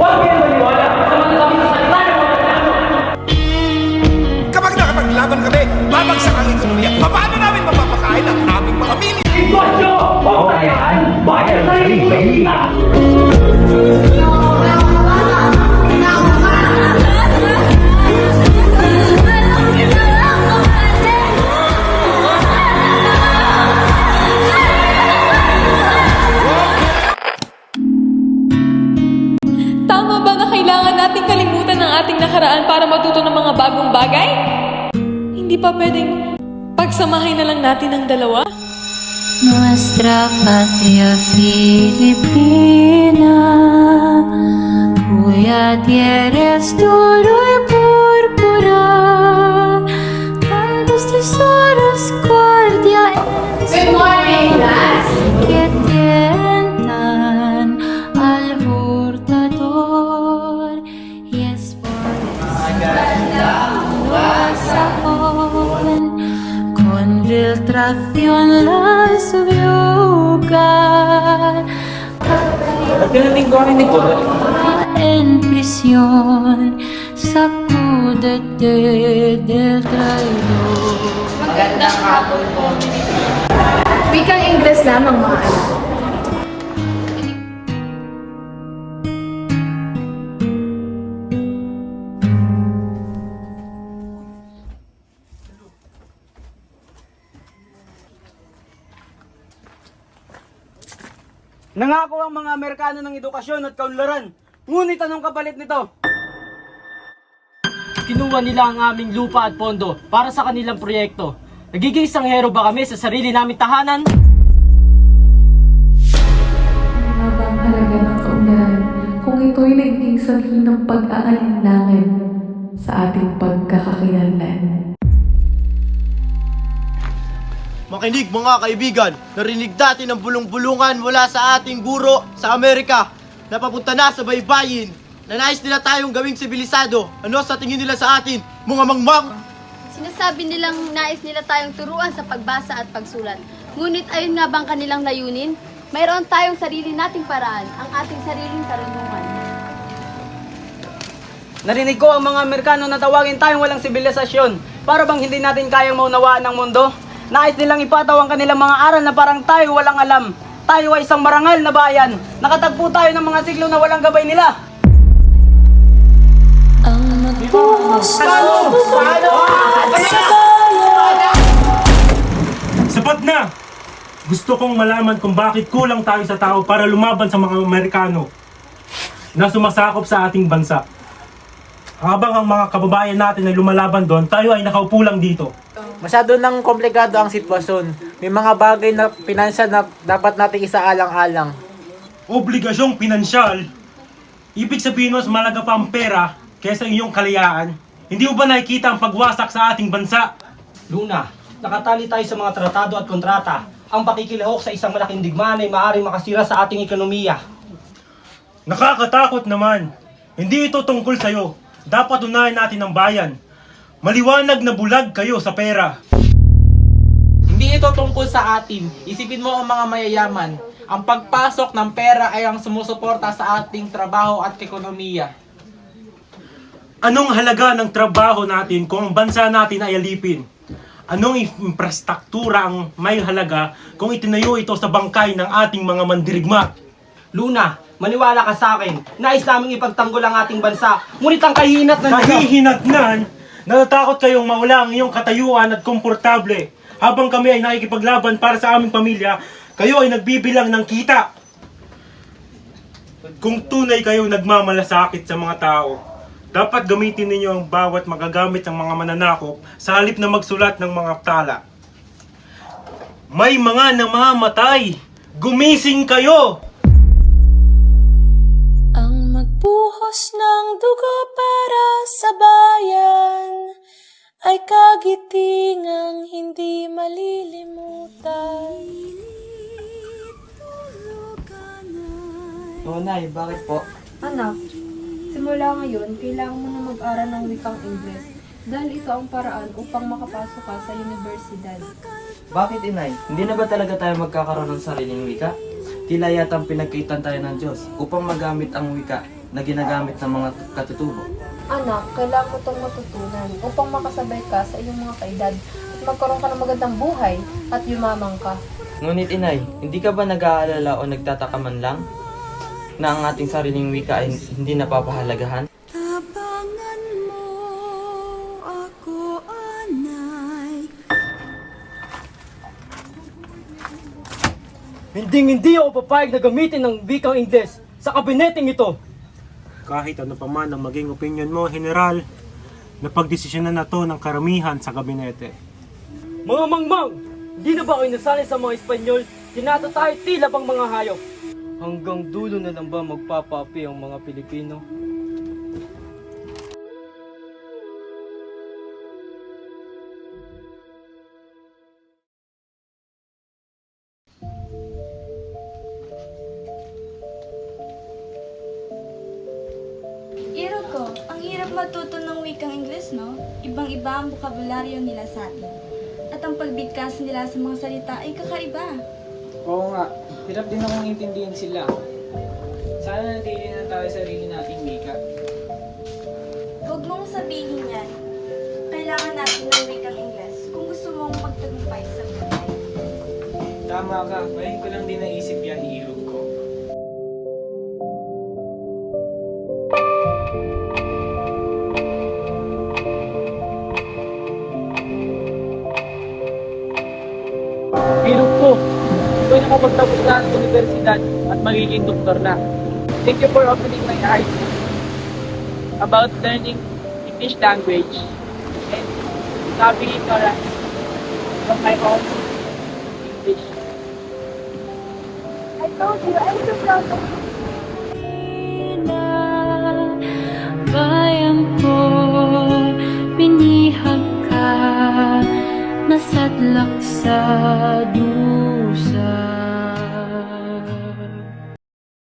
Huwag kayong maniwala sa mga sabi sa salita ng mga Kristiyano. Kapag nakapaglaban kami, babagsak ang ekonomiya. Paano namin mapapakain ang aming mga pamilya? Negosyo o kayaan, bakit sa sarili nating kalimutan ang ating nakaraan para matuto ng mga bagong bagay? Hindi pa pwedeng pagsamahin na lang natin ang dalawa? Nuestra patria Filipina, cuya tierra es oro y con filtración la subyuga en prisión sacúdete del traidor Magandang hapon po. Wikang Ingles lamang mga anak. Nangako ang mga Amerikano ng edukasyon at kaunlaran. Ngunit anong kapalit nito? Kinuha nila ang aming lupa at pondo para sa kanilang proyekto. Nagiging isang hero ba kami sa sarili naming tahanan? Ano ba ang halaga ng kaunlaran kung ito'y naging sanhi ng pag-aalinlangan sa ating pagkakakilanlan? Makinig mga kaibigan, narinig natin ang bulong-bulungan mula sa ating guro sa Amerika na papunta na sa baybayin na nais nila tayong gawing sibilisado. Ano sa tingin nila sa atin? Mga mangmang! Sinasabi nilang nais nila tayong turuan sa pagbasa at pagsulat. Ngunit ayun nga bang kanilang layunin? Mayroon tayong sarili nating paraan, ang ating sariling karunungan. Narinig ko ang mga Amerikano na tawagin tayong walang sibilisasyon. Para bang hindi natin kayang maunawaan ng mundo? Nais nilang ipataw ang kanilang mga aral na parang tayo walang alam. Tayo ay isang marangal na bayan. Nakatagpo tayo ng mga siglo na walang gabay nila. ang magbuhos Sapat na! Gusto kong malaman kung bakit kulang tayo sa tao para lumaban sa mga Amerikano na sumasakop sa ating bansa. Habang ang mga kababayan natin ay lumalaban doon, tayo ay nakaupo lang dito. Masyado nang komplikado ang sitwasyon. May mga bagay na pinansyal na dapat nating isaalang-alang. Obligasyong pinansyal, ibig sabihin mas malaga pa ang pera kaysa iyong kalayaan. Hindi mo ba nakikita ang pagwasak sa ating bansa? Luna, nakatali tayo sa mga tratado at kontrata. Ang pakikilahok sa isang malaking digmaan ay maaaring makasira sa ating ekonomiya. Nakakatakot naman. Hindi ito tungkol sa'yo. Dapat unahin natin ang bayan. Maliwanag na bulag kayo sa pera. Hindi ito tungkol sa atin. Isipin mo ang mga mayayaman. Ang pagpasok ng pera ay ang sumusuporta sa ating trabaho at ekonomiya. Anong halaga ng trabaho natin kung ang bansa natin ay alipin? Anong infrastruktura ang may halaga kung itinayo ito sa bangkay ng ating mga mandirigma? Luna, maniwala ka sa akin. Nais naming ipagtanggol ang ating bansa. Ngunit ang kahinat ng Nahihinatnan, natatakot kayong mawala ang iyong katayuan at komportable. Habang kami ay nakikipaglaban para sa aming pamilya, kayo ay nagbibilang ng kita. Kung tunay kayo nagmamalasakit sa mga tao, dapat gamitin ninyo ang bawat magagamit ng mga mananakop sa halip na magsulat ng mga tala. May mga namamatay! Gumising kayo! Magbuhos ng dugo para sa bayan ay kagitingang hindi malilimutan. Nay, bakit po? Anak, simula ngayon, kailangan mo na mag-aral ng wikang Ingles dahil ito ang paraan upang makapasok ka sa universidad. Bakit inay? Hindi na ba talaga tayo magkakaroon ng sariling wika? Tila yata ang pinagkaitan tayo ng Diyos upang magamit ang wika na ginagamit ng mga katutubo. Anak, kailangan mo itong matutunan upang makasabay ka sa iyong mga kaedad at magkaroon ka ng magandang buhay at yumamang ka. Ngunit inay, hindi ka ba nag-aalala o nagtataka man lang na ang ating sariling wika ay hindi napapahalagahan? Tabangan mo ako, anay Hindi hindi ako papayag na gamitin ng wikang Ingles sa kabineting ito. Kahit ano pa man ang maging opinion mo, General, napagdesisyonan na to ng karamihan sa gabinete. Mga mangmang, hindi na ba kayo nasanay sa mga Espanyol? Tinato tayo tila pang mga hayop. Hanggang dulo na lang ba magpapapi ang mga Pilipino? Matuto ng wikang Ingles, no? Ibang-iba ang bokabularyo nila sa atin. At ang pagbigkas nila sa mga salita ay kakaiba. Oo nga, hirap din akong intindihin sila. Sana natili na tayo sa sarili nating wika. Huwag mong sabihin yan. Kailangan natin ng wikang Ingles kung gusto mong magtagumpay sa buhay. Tama ka, ngayon ko lang din naisip yan, Irog ito na ng universidad at magiging doktor na. Thank you for opening my eyes about learning English language and having ignorance of my own English. I told you, I'm so proud of you. Bayang ko, binihag ka Nasadlak sa dulo